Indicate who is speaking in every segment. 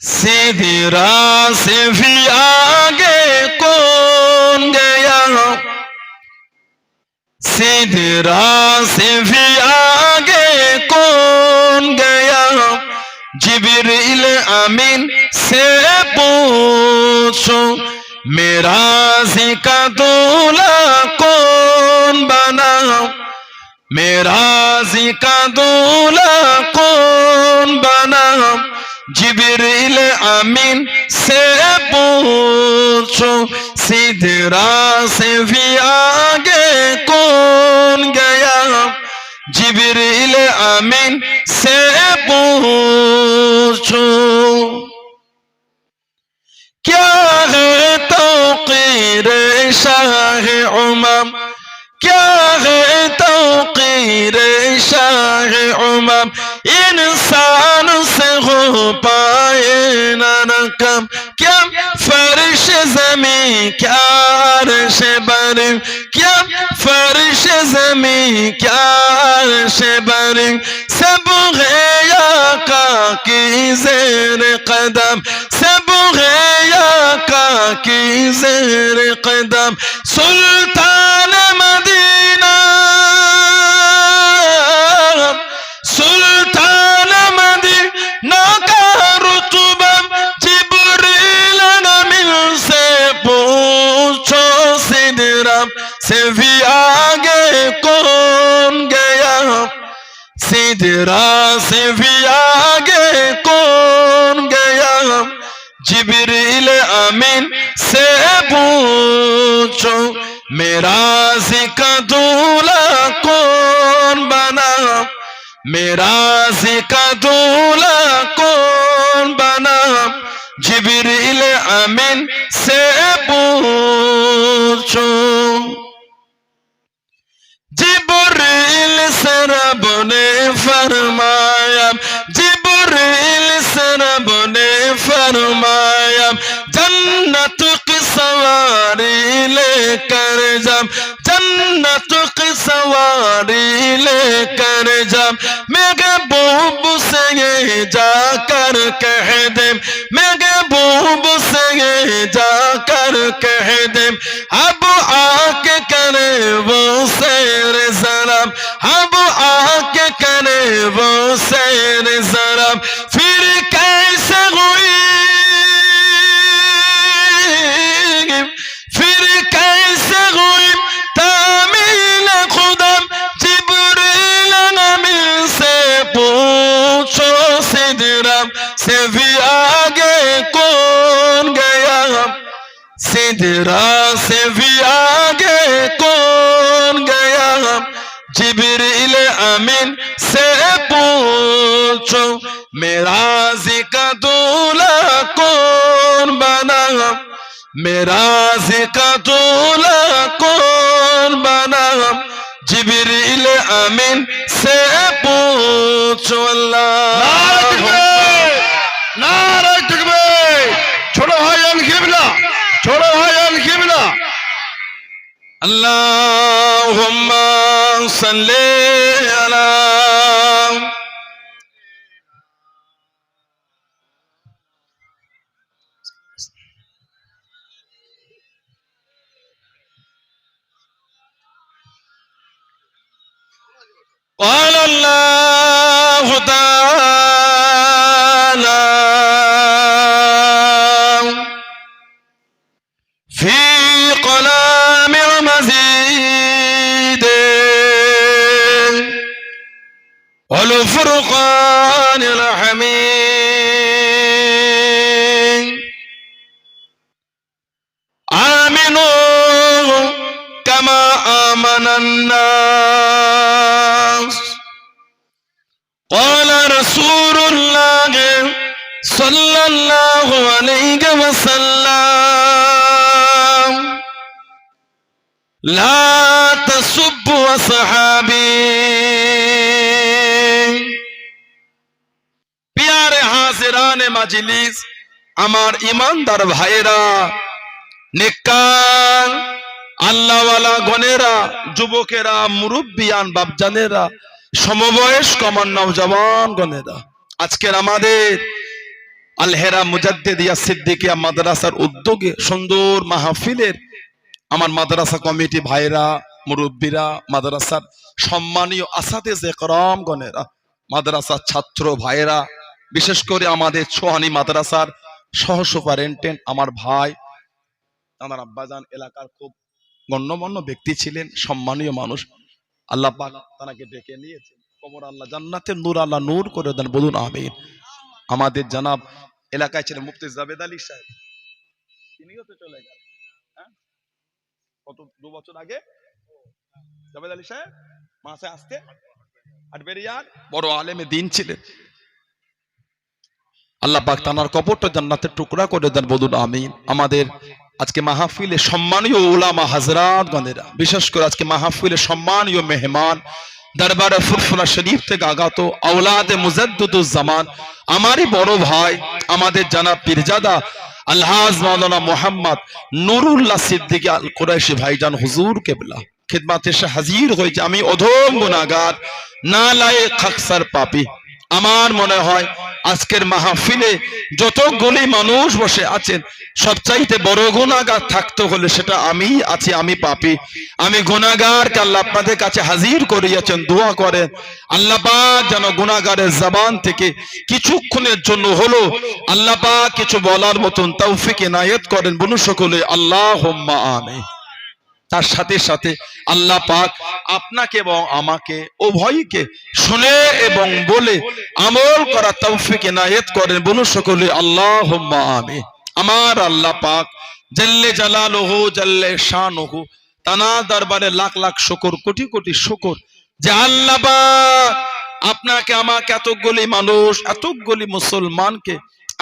Speaker 1: सीधी राह से भी आगे कौन गया सीधी राह से भी आगे कौन गया जिब्रील अमीन से पूछो मेरा जिका दूल्हा कौन बना मेरा जिका दूल्हा कौन बना জিবরিল আমিন সে পুছো সিধরা সে ভি আগে কোন গয়া? জিবরিল আমিন সে পুছো بیٹھا کیا فرش زمین کیا عرش بر کیا فرش زمین کیا عرش بر سب غیا کا کی زیر قدم سب غیا کا کی زیر قدم سلطان कौन गया सिदरा से भी आगे कौन गया जिब्रील अमीन से पूछो मेरा जिका दूल्हा कौन बना मेरा जिका दूल्हा कौन बना जिब्रील अमीन से पूछो जिब्रील से रब ने फरमाया जिब्रील से रब ने फरमाया जन्नत की सवारी लेकर जब जन्नत की सवारी लेकर जब महबूब से ये जाकर कह दे महबूब से ये जाकर कह दे अब आके करे वो सैर जरब सिदरा से भी आगे कौन गया? जिब्रील अमीन से पूछो, मेरा जिका दूल्हा कौन बना? मेरा जिका दूल्हा कौन बना? जिब्रील अमीन से पूछो, अल्लाह। اللهم صل على قال الله تعالى في قلام মাজলিস আমার ইমানদার ভাইয়েরা নেকার আল্লাহওয়ালা গনেরা যুবকেরা, মুরব্বিয়ান বাপজানেরা, সমবয়স্ক আমার নওজওয়ান গনেরা আজকের আমাদের আলহেরা মুজাদ্দিদিয়া সিদ্দিকিয়া মাদ্রাসার উদ্যোগে সুন্দর মাহফিলের আমার মাদ্রাসা কমিটি ভাইরা, মুরব্বীরা, মাদ্রাসার সম্মানীয় আসাদে জেকরাম গণেরা, মাদ্রাসার ছাত্র ভাইরা বিশেষ করে আমাদের সোহানি মাদ্রাসার সহ সুপারিনটেন্ডেন্ট আমার ভাই, আমার আব্বাজান এলাকার খুব গণ্যমান্য ব্যক্তি ছিলেন, সম্মানীয় মানুষ। আল্লাহ পাক ডেকে নিয়েছেন। কবর আল্লাহ জান্নাতের নূর, আল্লাহ নূর করে দেন। বলুন, আমিন। আমাদের জানাব এলাকায় ছিলেন মুফতি জাবেদ আলী সাহেব। তিনিও তো চলে গেলেন। হ্যাঁ? কত, দু বছর আগে? জাবেদ আলী সাহেব, মাসে আসতে আটবেরিয়ার বড় আলেমে দিন ছিলেন। আল্লাহ পাক তানার কবরটা জান্নাতের টুকরা করে দেন বলুন, আমিন। আমাদের আজকে মাহফিলে সম্মানীয় ওলামা হাজরাত গণেরা বিশেষ করে আজকে মাহফিলে সম্মানীয় মেহমান, দরবারে ফুরফুরা শরীফ থেকে আগাত আওলাদে মুজাদ্দুজ্জামান আমারই বড় ভাই, আমাদের জানা পীরজাদা আলহাজ মাওলানা মোহাম্মদ নুরুল্লাহ সিদ্দিকী আল কুরাইশি ভাইজান হুজুর কেবলা। খিদমাতে এসে হাজির হয়েছে, আমি অধম গুনাহগার, না লায়ে খাকসার পাপী। আমার মনে হয় আজকের মাহফিলে যতগুলি মানুষ বসে আছেন, সবচাইতে বড় গুণাগার থাকতে হলে সেটা আমি আছি, আমি পাপি। আমি গুণাগার আল্লাহ আপনাদের কাছে হাজির করিয়াছেন, দোয়া করেন। আল্লাহ পাক যেন গুণাগারের জবান থেকে কিছুক্ষণের জন্য হলো আল্লাহ পাক কিছু বলার মতন তৌফিক এনায়েত করেন বনু সকলে আল্লাহ আমি তার সাথে সাথে আল্লাহ পাক আপনাকে এবং আমাকে উভয়কে শুনে এবং বলে আমল করা তৌফিক এনায়েত করেন। বলুন সকলে আল্লাহ আমি আমার আল্লাহ পাক জাল্লে জালালহু, জাল্লে শানহু, তানা দরবারে লাখ লাখ শুকর, কোটি কোটি শুকর যে আল্লাহ পাক আপনাকে, আমাকে এতগুলি মানুষ এতগুলি মুসলমানকে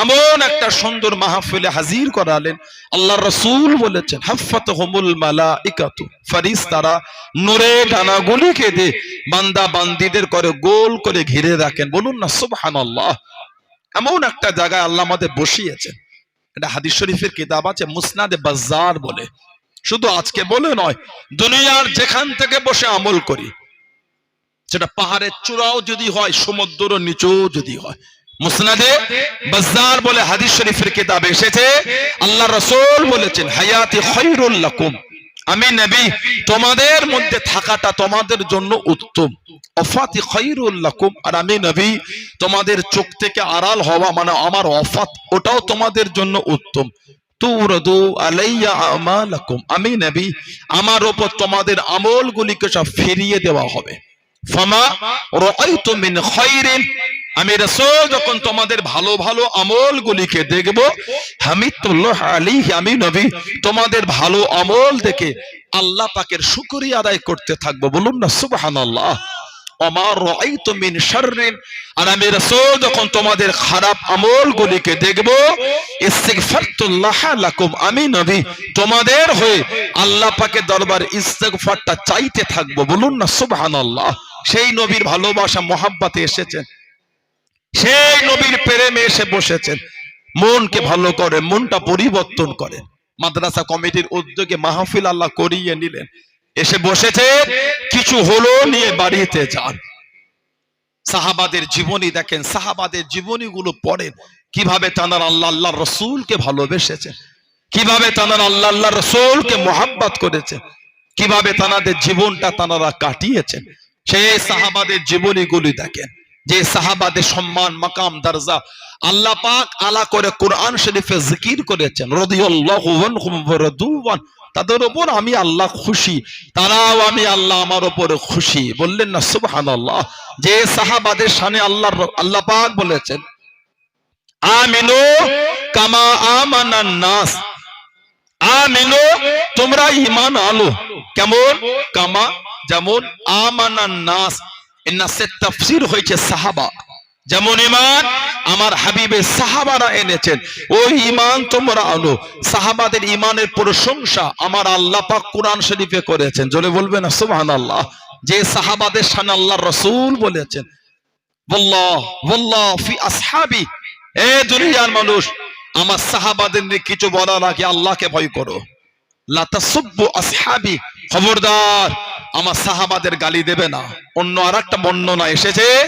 Speaker 1: এমন একটা সুন্দর মাহফিলে হাজির করালেন। আল্লাহ রসুল বলেছেন হাফাত হমুল মালা ইকাতু ফারিস তারা নূরে ডানাগুলিকে দে বান্দা বান্দিদের করে গোল করে ঘিরে রাখেন। বলুন না সুবহান আল্লাহ এমন একটা জায়গায় আল্লাহ আমাদের বসিয়েছেন। এটা হাদিস শরীফের কিতাব আছে, মুসনাদে বাজার বলে। শুধু আজকে বলে নয়, দুনিয়ার যেখান থেকে বসে আমল করি। সেটা পাহাড়ের চূড়াও যদি হয় সমুদ্র নিচেও যদি হয়। মুসনাদে বাজার বলে হাদিস শরীফের কিতাবে এসেছে। আল্লাহ রসুল বলেছেন, হায়াতি খৈরুল আমি নবী, তোমাদের মধ্যে থাকাটা তোমাদের জন্য উত্তম। অফাতি আর আমি নবী, তোমাদের চোখ থেকে আড়াল হওয়া মানে আমার অফাত, ওটাও তোমাদের জন্য উত্তম। তুরদু সব ফিরিয়ে দেওয়া হবে। আমি রাসূল, যখন তোমাদের ভালো ভালো আমলগুলিকে দেখব, হামিদুল্লাহ আলাইহি, আমি নবী, তোমাদের ভালো আমল দেখে আল্লাহ পাকের শুকরিয়া আদায় করতে থাকব। বলুন না, সুবহানাল্লাহ। আমি নবী, তোমাদের হয়ে আল্লাহ পাকের দরবার চাইতে থাকব। বলুন না সেই নবীর ভালোবাসা, মহাব্বাতে এসেছেন সেই নবীর প্রেমে এসে বসেছেন। মনকে ভালো করে, মনটা পরিবর্তন করেন। মাদ্রাসা কমিটির উদ্যোগে মাহফিল আল্লাহ করিয়ে নিলেন। এসে বসেছে কিছু হলো নিয়ে বাড়িতে যান। সাহাবাদের জীবনী দেখেন, সাহাবাদের জীবনীগুলো পড়েন। কীভাবে তানার আল্লাহ আল্লাহ রসুলকে ভালোবেসেছেন। কীভাবে তানার আল্লাহ আল্লাহ রসুলকে মোহাব্বত করেছেন। কীভাবে তানাদের জীবনটা তানারা কাটিয়েছেন। সেই সাহাবাদের জীবনীগুলি দেখেন। যে সাহাবাদের সম্মান, মাকাম, দরজা আল্লাহ পাক আলা করে কোরআন শরীফে জিকির করেছেন। তাদের উপর আমি আল্লাহ খুশি, তারাও আমি আল্লাহ আমার উপরে খুশি। বললেন না, সুবহানাল্লাহ। যে সাহাবাদের সামনে আল্লাহ আল্লাহ পাক বলেছেন, আমিনু কামা আমানান নাস। আমিনু, তোমরা ঈমান আলো কেমন? কামা, যেমন, আমানান নাস। নাসের তাফসীর হয়েছে সাহাবা। যেমন ইমান আমার হাবিবের সাহাবারা এনেছেন। ওই ইমান তোমরা আনো। সাহাবাদের ইমানের প্রশংসা আমার আল্লাহ পাক কোরআন শরীফে করেছেন। না? সুবহানাল্লাহ। যে সাহাবাদের আল্লাহ রসুল বলেছেন আসহাবি। এ দুনিয়ার মানুষ, আমার সাহাবাদের নিয়ে কিছু বলার আগে আল্লাহকে ভয় করো। আসহাবি। খবরদার আমার সাহাবাদের গালি দেবে না। অন্য আর একটা বর্ণনা এসেছে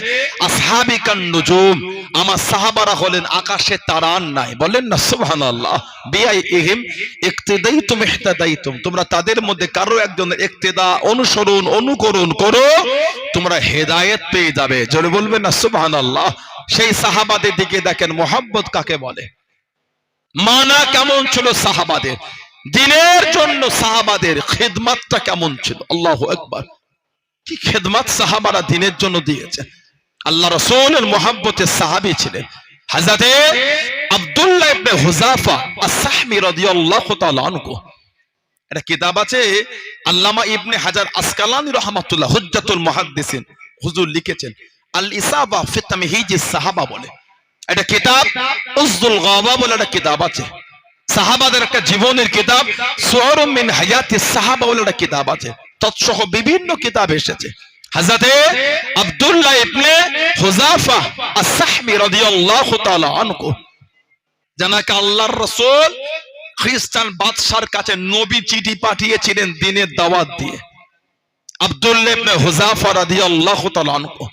Speaker 1: আমার সাহাবারা হলেন আকাশে তারান নাই। বলেন না ইহতাদাইতুম। তোমরা তাদের মধ্যে কারও একজনের ইক্তেদা, অনুসরণ, অনুকরণ করো, তোমরা হেদায়েত পেয়ে যাবে। জোরে বলবেন না, সুবহানাল্লাহ। সেই সাহাবাদের দিকে দেখেন, মোহাব্বত কাকে বলে? মানা কেমন ছিল সাহাবাদের? দিনের জন্য সাহাবাদের খেদমাতটা কেমন ছিল? আল্লাহ একবার কি খেদমাত সাহাবারা দিনের জন্য দিয়েছে আল্লাহ রসুলের মোহাব্বতের সাহাবি ছিলেন। হাজাতে আব্দুল্লাহ ইবনে হুজাফা আনহু। একটা কিতাব আছে, আল্লামা ইবনে হাজার আসকালানি রহমাতুল্লাহ, হুজ্জাতুল মুহাদ্দিসিন। হুজুর লিখেছেন আল ইসাবা ফি তামহিজিস সাহাবা বলে। এটা কিতাব উজদুল গাবা বলে একটা কিতাব আছে। সাহাবাদের একটা জীবনের কিতাব, সুয়ারুম মিন হায়াতি সাহাবা বলে একটা কিতাব আছে। তৎসহ বিভিন্ন কিতাব এসেছে। আব্দুল্লাহ ইবনে রাদিয়াল্লাহু তাআলা জানাকে আল্লাহর রাসূল খ্রিস্টান বাদশার কাছে নবী চিঠি পাঠিয়েছিলেন দিনের দাওয়াত দিয়ে। আব্দুল্লাহ ইবনে হুযাফা রাদিয়াল্লাহু তাআলা আনহু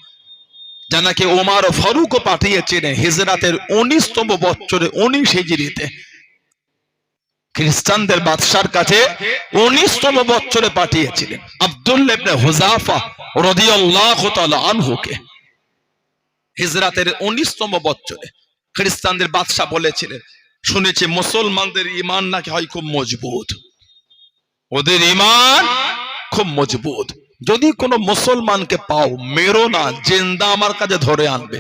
Speaker 1: জানাকে ওমার ফারুক পাঠিয়েছিলেন হিজরাতের উনিশতম বছরে উনিশ হিজরিতে খ্রিস্টানদের বাদশার কাছে উনিশতম বছরে পাঠিয়েছিলেন। আব্দুল্লাহ ইবনে হুজাফা হিজরাতের উনিশতম বছরে খ্রিস্টানদের বাদশাহ বলেছিলেন, শুনেছি মুসলমানদের ইমান নাকি হয় খুব মজবুত? ওদের ইমান খুব মজবুত। যদি কোনো মুসলমানকে পাও, মেরো না, জেন্দা আমার কাছে ধরে আনবে।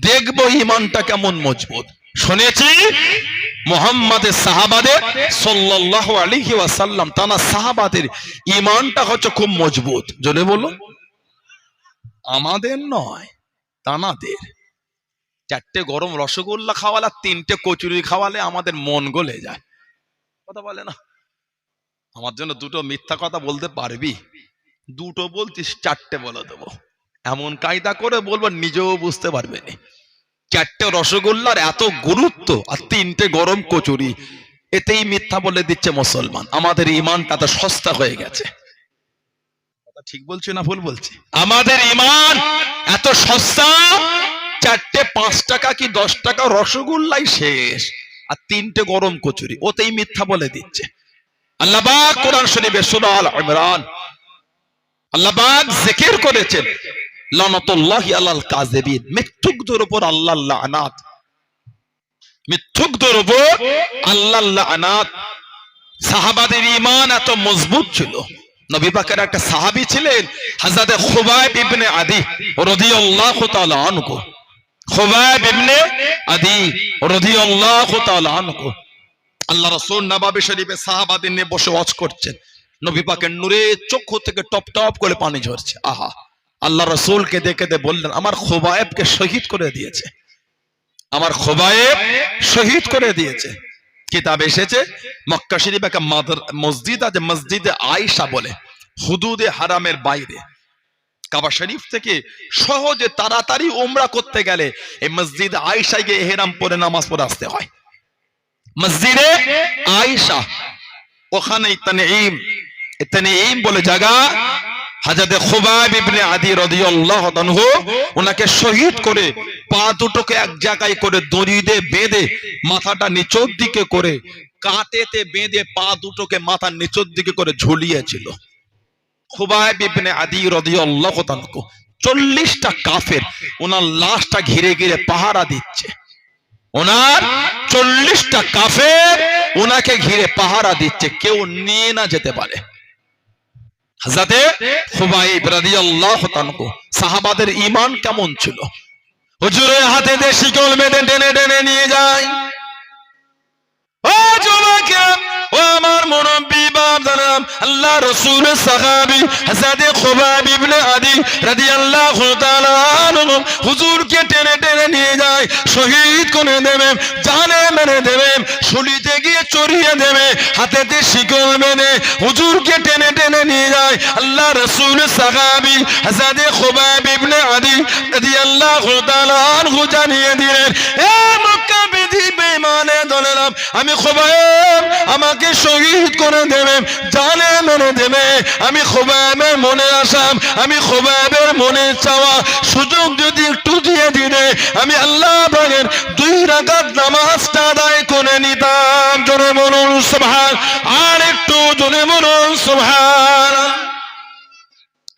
Speaker 1: দেখব ইমানটা কেমন মজবুত। শুনেছি মোহাম্মদের সাহাবাদের সাল্লাল্লাহু আলাইহি ওয়াসাল্লাম তানা সাহাবাদের ইমানটা হচ্ছে খুব মজবুত। জোরে বলো আমাদের নয়, তানাদের। চারটে গরম রসগোল্লা খাওয়ালে তিনটে কচুরি খাওয়ালে আমাদের মন গলে যায়। কথা বলে না? আমার জন্য দুটো মিথ্যা কথা বলতে পারবি? দুটো বলছিস চারটে বলে দেবো। এমন কায়দা করে বলব, নিজেও বুঝতে পারবে না। চারটে রসগোল্লার এত গুরুত্ব আর তিনটে গরম কচুরি। এতেই মিথ্যা বলে দিচ্ছে মুসলমান। আমাদের ইমানটা তো সস্তা হয়ে গেছে। ঠিক বলছি না ভুল বলছি? আমাদের ইমান এত সস্তা? চারটে পাঁচ টাকা কি দশ টাকা রসগোল্লাই শেষ? আর তিনটে গরম কচুরি। ওতেই মিথ্যা বলে দিচ্ছে। আল্লাহ পাক কোরআন শরীফে সূরা আল ইমরান আল্লাহ পাক জিকির করেছেন। লানাতুল্লাহি আলাল কাযিবিন। মিথ্যুকদের উপর আল্লাহ লানাত। মিথ্যুকদের উপর আল্লাহ লানাত। সাহাবাদের ঈমান এত মজবুত ছিল। নবী পাকের একটা সাহাবী ছিলেন, হযরত খুবাইব ইবনে আদি রাদিয়াল্লাহু তাআলা আনহু। খুবাইব ইবনে আদি রাদিয়াল্লাহু তাআলা আনহু। আল্লাহ রাসূল শরীফে সাহাবাদের নিয়ে বসে ওয়াজ করছেন। নবী পাকের নূরে চক্ষু থেকে টপ টপ করে পানি ঝরছে। আহা! আল্লাহ রসুলকে দেখে দে বললেন, আমার খোবায়েবকে শহীদ করে দিয়েছে। আমার খোবায়েব শহীদ করে দিয়েছে। কিতাব এসেছে, মক্কা শরীফ একটা মসজিদ আছে, মসজিদে আয়েশা বলে, হুদুদে হারামের বাইরে। কাবা শরীফ থেকে সহজে তাড়াতাড়ি উমরা করতে গেলে এই মসজিদ আয়েশায় গিয়ে এহেরাম পরে নামাজ পড়ে আসতে হয়। মসজিদে আয়েশা ওখানে তানঈম তানঈম বলে জায়গা হাজাতে খুবাইব ইবনে আদি রাদিয়াল্লাহু আনহু ওনাকে শহীদ করে পা দুটোকে এক জায়গায় করে দড়ি দিয়ে বেঁধে মাথাটা নিচের দিকে করে কাঁটেতে বেঁধে পা দুটোকে মাথার নিচের দিকে করে ঝুলিয়েছিল। খুবাইব ইবনে আদি রাদিয়াল্লাহু আনহু চল্লিশটা কাফের ওনার লাশটা ঘিরে ঘিরে পাহারা দিচ্ছে। ওনার চল্লিশটা কাফের ওনাকে ঘিরে পাহারা দিচ্ছে, কেউ নিয়ে না যেতে পারে। হাজাতে খুবাইব রাদিয়াল্লাহু তাআলা সাহাবাদের ঈমান কেমন ছিল? হুজুরের হাতে দেশি কলমে টেনে টেনে নিয়ে যায়। ও যুবকে! ও আমার মুরব্বি বাপ জানাম, আল্লাহ রসুল সাহাবি হাসাদে খুবাইব ইবনে আদি তাআলা আনহু হুজুরকে টেনে টেনে নিয়ে যায়, শহীদ করে দেবে, জানে মেরে দেবে, শুলিতে গিয়ে চড়িয়ে দেবে, হাতেতে শিকল বেঁধে হুজুরকে টেনে টেনে নিয়ে যায়, আল্লাহ রসুল সাহাবি হাসাদে খুবাইব ইবনে আদি রাদিয়াল্লাহু তাআলা আনহু জানিয়ে দিলেন, এ মক্কা বিধি বেঈমানে দলেরা গেলাম আমি খোবায়েব, আমাকে শহীদ করে দেবে জানে মেনে দেবে। আমি খোবায়েবের মনে আসাম, আমি খোবায়েবের মনে চাওয়া। সুযোগ যদি একটু দিয়ে দিলে, আমি আল্লাহ পাকের দুই রাকাত নামাজটা আদায় করে নিতাম। জোরে বলুন, সুবহান, আর একটু জোরে বলুন, সুবহান।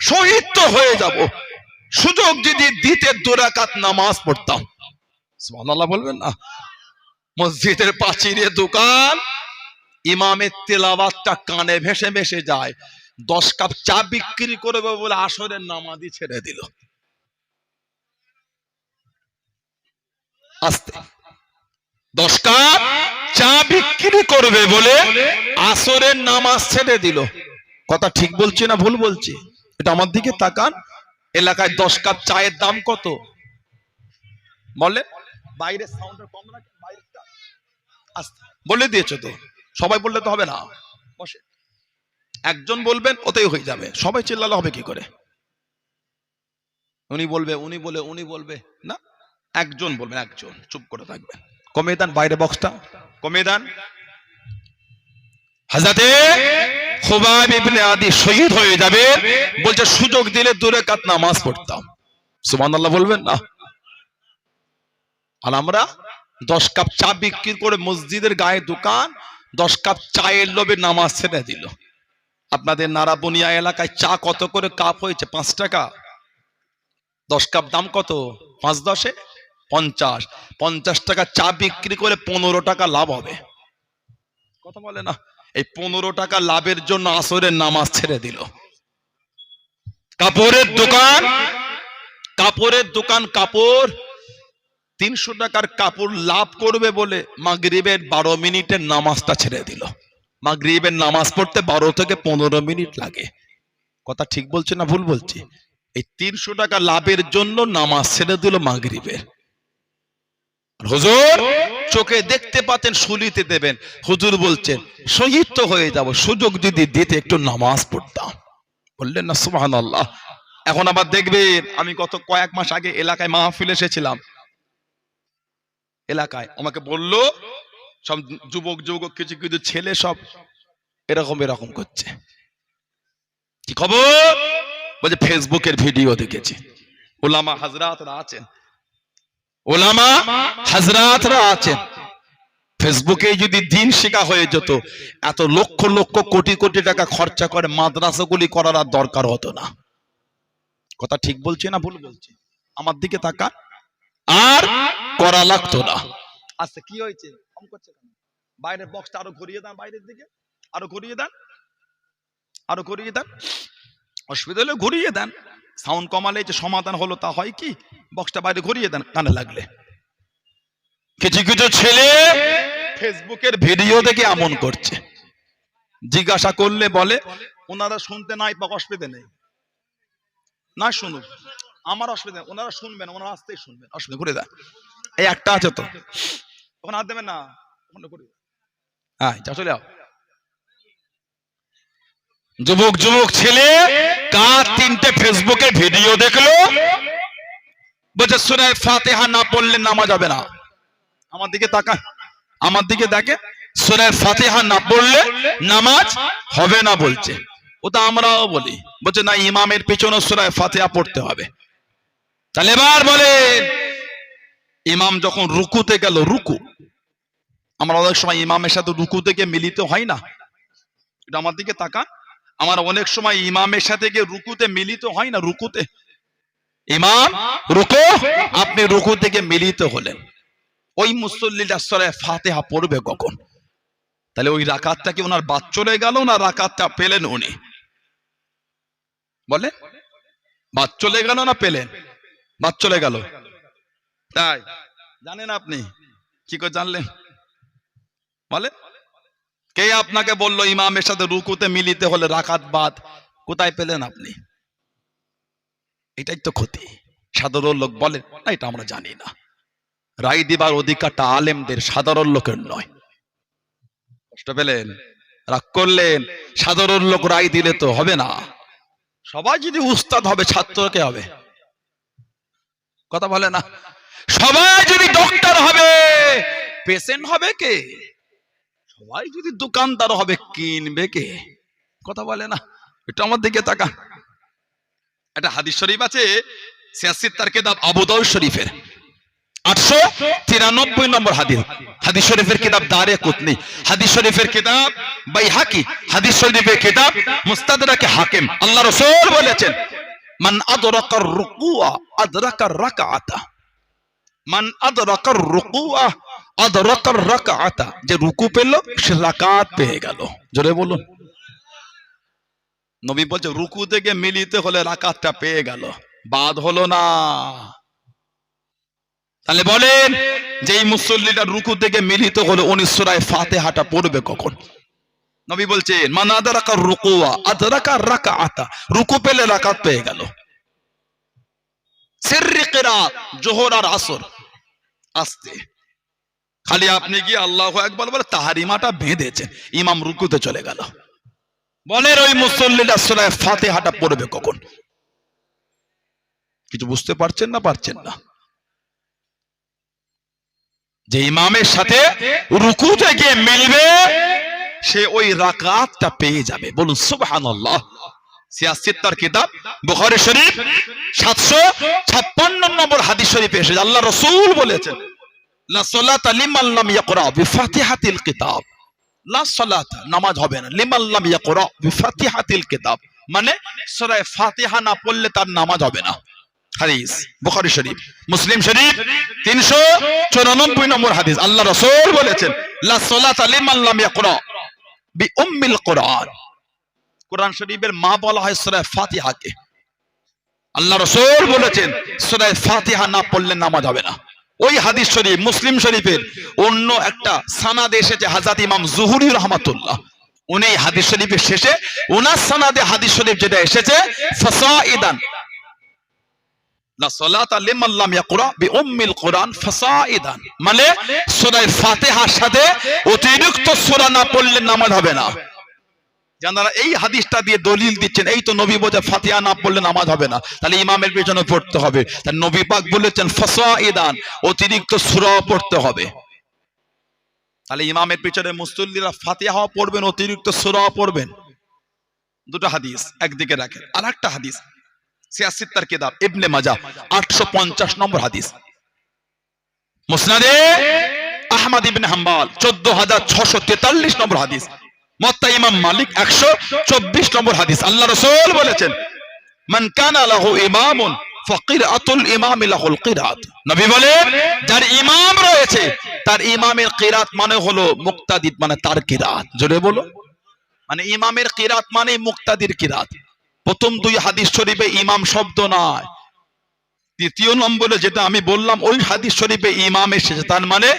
Speaker 1: শহীদ তো হয়ে যাব। সুযোগ যদি দিতে দুরাকাত নামাজ পড়তাম। বলবেন না? মসজিদের পাঁচিরে দোকান, ইমামের তেলাওয়াতটা কানে ভেসে ভেসে যায়। দশ কাপ চা বিক্রি করবে বলে আসরের নামাজই ছেড়ে দিল। দশ কাপ চা বিক্রি করবে বলে আসরের নামাজ ছেড়ে দিল। কথা ঠিক বলছি না ভুল বলছি? এটা আমার দিকে তাকান। এলাকায় দশ কাপ চায়ের দাম কত? বলে বাইরে কম আস্তে বলে দিয়েছ তো। সবাই বললে তো হবে না। বসে। একজন বলবেন, ওতেই হয়ে যাবে। সবাই চিল্লালে হবে কি করে? উনি বলবে, উনি বলে, উনি বলবে। না, একজন বলবেন, একজন। চুপ করে থাকবেন। কমিয়ে দেন বাইরে বক্সটা। কমিয়ে দেন। হাজাতে খোবাব ইবনে আদি শহীদ হয়ে যাবে। বলছে, সুযোগ দিলে দূরে কাত নামাজ পড়তাম। সুবহানাল্লাহ বলবেন, না। আর আমরা দশ কাপ চা বিক্রি করে মসজিদের গায়ে দোকান দশ কাপ চায়ের লোভে নামাজ ছেড়ে দিল। আপনাদের নারাবনিয়া এলাকায় চা কত করে কাপ হয়েছে? পাঁচ টাকা। দশ কাপ দাম কত? পাঁচ দশে? পঞ্চাশ। পঞ্চাশ টাকা চা বিক্রি করে পনেরো টাকা লাভ হবে। কথা বলে না? এই পনেরো টাকা লাভের জন্য আসরের নামাজ ছেড়ে দিল। কাপড়ের দোকান কাপড়ের দোকান, কাপড় তিনশো টাকার কাপড় লাভ করবে বলে মাগরিবের বারো মিনিটের নামাজটা ছেড়ে দিল। মাগরিবের নামাজ পড়তে বারো থেকে পনেরো মিনিট লাগে। কথা ঠিক বলছে না ভুল বলছি? এই তিনশো টাকা লাভের জন্য নামাজ ছেড়ে দিল মাগরিবের। হুজুর, চোখে দেখতে পাতেন শুলিতে দেবেন। হুজুর বলছেন, শহীদ তো হয়ে যাব, সুযোগ যদি দিতে একটু নামাজ পড়তাম। বললেন না সুবাহ আল্লাহ এখন আবার দেখবেন, আমি গত কয়েক মাস আগে এলাকায় মাহফিল এসেছিলাম। এলাকায়। আমাকে বলল, সব যুবক যুবক, কিছু কিছু ছেলে সব এরকম এরকম করছে। কি খবর? বলছে, ফেসবুকের ভিডিও দেখেছি। ওলামা হাজরাতরা আছেন। ওলামা হাজরাতরা আছেন। ফেসবুকে যদি দিন শেখা হয়ে যেত, এত লক্ষ লক্ষ, কোটি কোটি টাকা খরচা করে মাদ্রাসাগুলি করার দরকার হতো না। কথা ঠিক বলছি না ভুল বলছি? আমার দিকে তাকা আর করা লাগতো না। আচ্ছা কি হয়েছে? কম করছে কেন? বাইরের বক্সটা আরও ঘুরিয়ে দেন বাইরের দিকে। আরও ঘুরিয়ে দেন। আরও ঘুরিয়ে দেন। অসুবিধা হলে ঘুরিয়ে দেন। সাউন্ড কমালে যে সমাধান হলো তা হয় কি? বক্সটা বাইরে ঘুরিয়ে দেন, কানে লাগলে। কিছু কিছু ছেলে ফেসবুকের ভিডিও দেখে এমন করছে। জিজ্ঞাসা করলে বলে, ওনারা শুনতে নাই বা অসুবিধা নেই। না শুনুক। আমার অসুবিধা ওনারা শুনবেন ওনারা আসতেই শুনবেন অসুবিধা ঘুরে দেন এই একটা আছে তো। ওখানে হাত দেবেন না? ওখানে ঘুরে হ্যাঁ যা চলে যাও যুবক যুবক ছেলে কার তিনটে ফেসবুকে ভিডিও দেখল? বলছে সুরায় ফাতেহা না পড়লে নামা যাবে না। আমার দিকে তাকা আমার দিকে দেখে সুরায় ফাতেহা না পড়লে নামাজ হবে না বলছে। ওটা আমরাও বলি। বলছে না ইমামের পিছনে সুরায় ফাতেহা পড়তে হবে। তাহলে এবার বলেন, ইমাম যখন রুকুতে গেল, রুকু। আমরা অনেক সময় ইমামের সাথে রুকু থেকে মিলিত হয় না। এটা আমার দিকে তাকা আমার অনেক সময় ইমামের সাথে গিয়ে রুকুতে মিলিত হয় না, রুকুতে। ইমাম, রুকু, আপনি রুকু থেকে মিলিত হলেন। ওই মুসল্লিটা সরে ফাতেহা পড়বে কখন? তাহলে ওই রাকাতটা কি ওনার বাদ চলে গেল না রাকাতটা পেলেন উনি? বলে বাদ চলে গেল না পেলেন? বাদ চলে গেল। তাই, জানেন আপনি? কি করে জানলেন? বলে কে আপনাকে বলল ইমামের সাথে রুকুতে মিলিতে হলে রাকাত বাদ? কোথায় পেলেন আপনি? এটাই তো ক্ষতি। সাধারণ লোক বলে, না, এটা আমরা জানি না। রায় দিবার অধিকারটা আলেমদের সাধারণ লোকের নয়। কষ্ট পেলেন? রাগ করলেন? সাধারণ লোক রায় দিলে তো হবে না। সবাই যদি উস্তাদ হবে ছাত্রকে হবে? কথা বলে না। সবাই যদি ডক্টর হবে পেশেন্ট হবে কে? সবাই যদি দোকানদার হবে, কিনবে কে? কথা বলে না। একটু আমার দিকে তাকা একটা হাদিস শরীফ আছে সিয়াসির তার কেতাব আবুদাউ শরীফের। আটশো তিরানব্বই নম্বর হাদিস। হাদিস শরীফের কিতাব দারে কুতনি। হাদিস শরীফের কিতাব বাইহাকি। হাদিস শরীফের কিতাব মুস্তাদরাকে হাকিম। আল্লাহ রাসূল বলেছেন মান আদরাকার রুকুআ আদরাকার রাকাআতা মান আদরাকার রুকুআ আদরাকার রাকাআতা যে রুকু পেল সে রাকাত পেয়ে গেল জোরে বলুন নবী বলছে রুকু থেকে মিলিতে হলে রাকাতটা পেয়ে গেল বাদ হলো না তাহলে বলেন যে এই মুসল্লিটা রুকু থেকে মিলিত হলো উনি সূরায়ে ফাতিহাটা পড়বে কখন নবী বলছেন মান আদরাকা রুকুয়া রাকাআতা। রুকু পেলে পেয়ে গেল। জোহর আর আসর আস্তে। খালি আপনি গিয়ে আল্লাহু আকবার বলে তাহারিমাটা বেঁধেছেন, ইমাম রুকুতে চলে গেল। বলেন ওই মুসল্লিটা সূরায়ে ফাতিহাটা পড়বে কখন? কিছু বুঝতে পারছেন না পারছেন না? যে ইমামের সাথে রুকুতে গিয়ে মিলবে সে ওই রাকাতটা পেয়ে যাবে। বলুন, সুবহানাল্লাহ। সিয়াসিত্তার কিতাব, বুখারী শরীফ 756 নম্বর হাদিস আল্লাহ রাসূল বলেছেন মানে না পড়লে তার নামাজ হবে না। মুসলিম শরীফ 394 নম্বর হাদিস। আল্লাহ রাসূল বলেছেন, লা কোরআন। শরীফের মা বলা হয় ফাতিহাকে। আল্লাহ বলেছেন ফাতিহা না পড়লে নামাজ হবে না। ওই হাদিস শরীফ, মুসলিম শরীফের অন্য একটা সানাদ এসেছে হাজাত ইমাম জুহুরি রহমাতুল্লাহ। উনি হাদিস শরীফের শেষে ওনার সানাদে হাদিস শরীফ যেটা এসেছে লা সালাতা লিমান লাম ইয়াকরা বিউম্মিল কোরআন ফাসাইদান মানে অতিরিক্ত সূরা এই হাদিসটা দিয়ে দলিল দিচ্ছেন, এই তো নবী বোঝা না পড়লে নামাজ হবে না। তাহলে ইমামের পড়তে হবে। বলেছেন অতিরিক্ত পড়তে হবে। তাহলে ইমামের পেছনে মুসল্লিরা ফাতিহা পড়বেন, অতিরিক্ত সূরা পড়বেন। দুটো হাদিস একদিকে রাখেন আর একটা হাদিস সিয়াসিত্তার ইবনে মাজা 850 নম্বর হাদিস। ইবনে হাম্বল 14643 নম্বর হাদিস। মুত্তা ইমাম মালিক 124 নম্বর হাদিস। আল্লাহ ইমাম কিরাত। বলেন, যার ইমাম রয়েছে, তার ইমামের কিরাত মানে হলো মুক্তাদিদ মানে তার কিরাত। জোরে বলো। মানে ইমামের কিরাত মানে মুক্তাদির কিরাত। প্রথম দুই হাদিস শরীফে ইমাম শব্দ নয় তৃতীয় নম্বরে যেটা আমি বললাম ওই হাদিস শরীফে ইমাম এসেছে তার মানে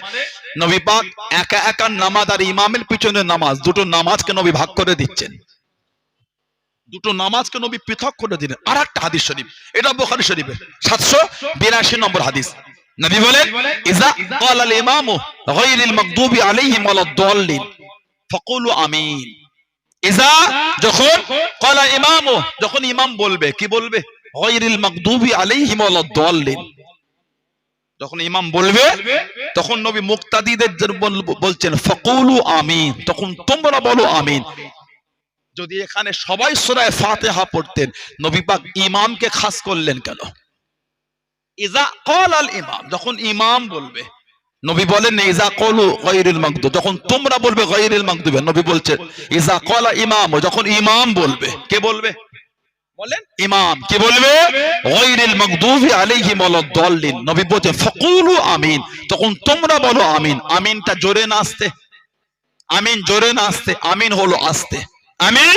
Speaker 1: নবী পাক একা একা নামাজ আর ইমামের পিছনে নামাজ দুটো নামাজকে নবী ভাগ করে দিচ্ছেন দুটো নামাজকে নবী পৃথক করে দিলেন আর একটা হাদিস শরীফ এটা বোখারি শরীফে সাতশো বিরাশি নম্বর হাদিস নবী বলেন ইজা قال الامام غير المغضوب عليهم ولا الضالين فقولوا আমিন ইজা যখন কলা ইমাম যখন ইমাম বলবে কি বলবে? গয়রিল মাগদুবি আলাইহিম ওয়ালাদ-দাল্লিন যখন ইমাম বলবে তখন নবী মুক্তাদিদের বলছেন ফাকুলু আমিন। তখন তোমরা বলো আমিন। যদি এখানে সবাই সূরা ফাতিহা পড়তেন নবী পাক ইমামকে খাস করলেন কেন? ইজা কল আল ইমাম যখন ইমাম বলবে নবী বলেন ইজা কলু গায়রিল মাগদুব। যখন তোমরা বলবে গায়রিল মাগদুব নবী বলছে, ইজা কলা ইমাম। যখন ইমাম বলবে, কে বলবে? নবী আমিন। তখন তোমরা বলো, আমিন। আমিনটা জোরে না আমিন জোরে না আসতে, আমিন হলো আসতে। আমিন?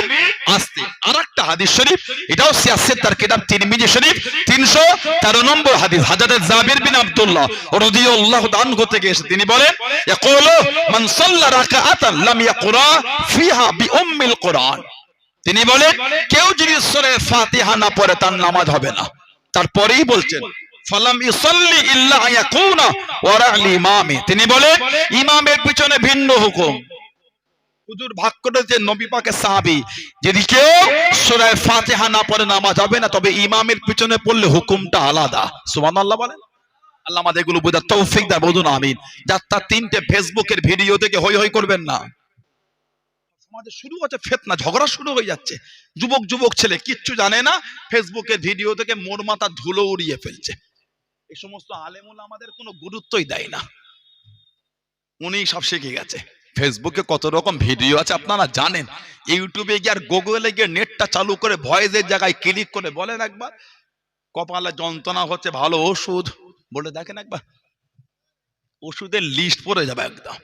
Speaker 1: আসতে। আরেকটা হাদিস শরীফ এটাও সিয়াসেত তার কিতাব তিরমিজি শরীফ 313 নম্বর হাদিস হযরত জাবির বিন আব্দুল্লাহ রাদিয়াল্লাহু আনহু থেকে এসে তিনি বলেন ইয়াকুলু মান সাল্লা রাকাআতান লাম ইয়াকরা ফিহা বিউম্মিল কোরআন। তিনি বলেন কেউ যদি সূরা ফাতিহা না পড়ে তার নামাজ হবে না। তারপরেই বলছেন ফালাম ইসাল্লি ইল্লা ইয়াকুনা ওয়ারা'ল ইমামি তিনি বলেন ইমামের পিছনে ভিন্ন হুকুম। হুজুর ভাগ করেছে নবী পাকের সাহাবী, যদি কেউ সূরা ফাতিহা না পড়ে নামাজ হবে না, তবে ইমামের পিছনে পড়লে হুকুমটা আলাদা। সুবহানাল্লাহ বলেন। আল্লাহ আমাদের এগুলো বোঝার তৌফিক দেয় বলুন আমিন। যার তার তিনটে ফেসবুকের ভিডিও থেকে হই হই করবেন না। সমাজে শুরু হচ্ছে ফেতনা, ঝগড়া শুরু হয়ে যাচ্ছে। যুবক যুবক ছেলে কিচ্ছু জানে না ফেসবুকে ভিডিও থেকে মোর মাথা ধুলো উড়িয়ে ফেলছে। এই সমস্ত আলেমুল আমাদের কোনো গুরুত্বই দেয় না। উনি সব শিখে গেছে। ফেসবুকে কত রকম ভিডিও আছে আপনারা জানেন? ইউটিউবে গিয়ে আর গুগলে গিয়ে নেটটা চালু করে ভয়েসের জায়গায় ক্লিক করে বলেন একবার। কপালে যন্ত্রণা হচ্ছে, ভালো ওষুধ। বলে দেখেন একবার। ওষুধের লিস্ট পড়ে যাবে একদম।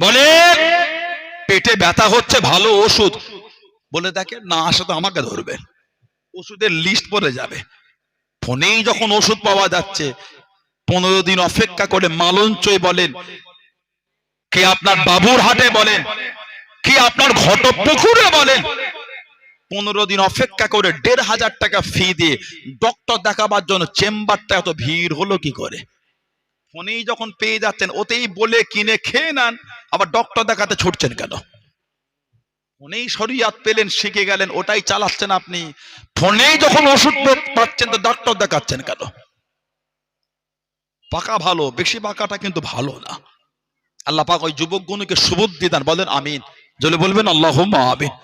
Speaker 1: বলে পেটে ব্যথা হচ্ছে, ভালো ওষুধ। বলে দেখেন, না আসে তো আমাকে ধরবেন। ওষুধের লিস্ট পড়ে যাবে। ফোনেই যখন ওষুধ পাওয়া যাচ্ছে, পনেরো দিন অপেক্ষা করে মালঞ্চই বলেন কে আপনার বাবুর হাটে বলেন? কি আপনার ঘটপুকুরে বলেন? পনেরো দিন অপেক্ষা করে দেড় হাজার টাকা ফি দিয়ে ডক্টর দেখাবার জন্য চেম্বারটা এত ভিড় হলো কি করে? ফোনেই যখন পেয়ে যাচ্ছেন, ওতেই বলে কিনে খেয়ে নেন, আবার ডক্টর দেখাতে ছুটছেন কেন? ফোনেই শরিয়াত পেলেন, শিখে গেলেন, ওটাই চালাচ্ছেন আপনি। ফোনেই যখন ওষুধ পাচ্ছেন, তো ডক্টর দেখাচ্ছেন কেন? পাকা ভালো, বেশি পাকাটা কিন্তু ভালো না। আল্লাহ পাক ওই যুবক গুণকে সুবুদ্ধি দান বলেন আমিন। জলে বলবেন আল্লাহ আমিন।